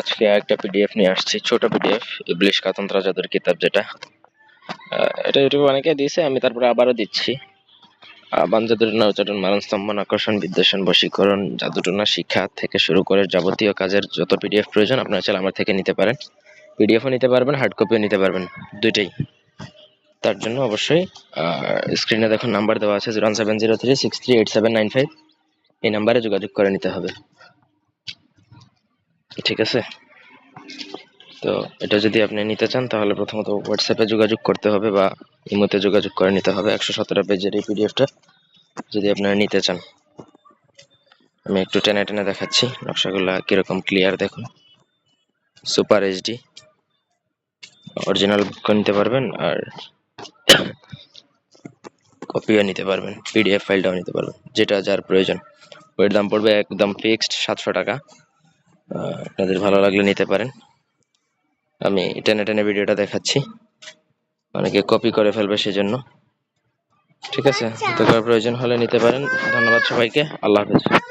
আজকে একটা পিডিএফ নিয়ে আসছি, ছোট পিডিএফ ইবলিশ কাতন্ত্রা জাদুর কিতাব যেটা। এটা ইউটিউবে অনেকে দিয়েছে, আমি তারপরে আবারও দিচ্ছি। জাদুটনা উচ্চারণ মারণ স্তম্ভন আকর্ষণ, বিদ্বেষণ, বশীকরণ, জাদুটনা, শিক্ষা থেকে শুরু করে যাবতীয় কাজের যত পিডিএফ প্রয়োজন, আপনারা চাইলে আমার থেকে নিতে পারেন। পিডিএফও নিতে পারবেন হার্ড কপিও নিতে পারবেন, দুইটাই। তার জন্য অবশ্যই স্ক্রিনে দেখুন নাম্বার দেওয়া আছে zero seven zero three six three eight seven nine five এই নাম্বারে যোগাযোগ করে নিতে হবে। ঠিক আছে? তো এটা যদি আপনি নিতে চান, তাহলে প্রথমত হোয়াটসঅ্যাপে যোগাযোগ করতে হবে বা ইমোতে যোগাযোগ করে নিতে হবে। একশো সতেরো পেজের এই পিডিএফটা যদি আপনারা নিতে চান। আমি একটু টেনে টেনে দেখাচ্ছি, নকশাগুলো কীরকম ক্লিয়ার দেখুন। সুপার এইচডি অরিজিনাল বুক নিতে পারবেন আর কপিও নিতে পারবেন পিডিএফ ফাইলটাও নিতে পারবেন, যেটা যার প্রয়োজন। ওর দাম পড়বে একদম ফিক্সড সাতশো টাকা। আপনাদের ভালো লাগলে নিতে পারেন। আমি টেনে টেনে ভিডিওটা দেখাচ্ছি। অনেকে কপি করে ফেলবে সেজন্য। ঠিক আছে? তো কারও প্রয়োজন হলে নিতে পারেন। ধন্যবাদ সবাইকে। আল্লাহ হাফেজ।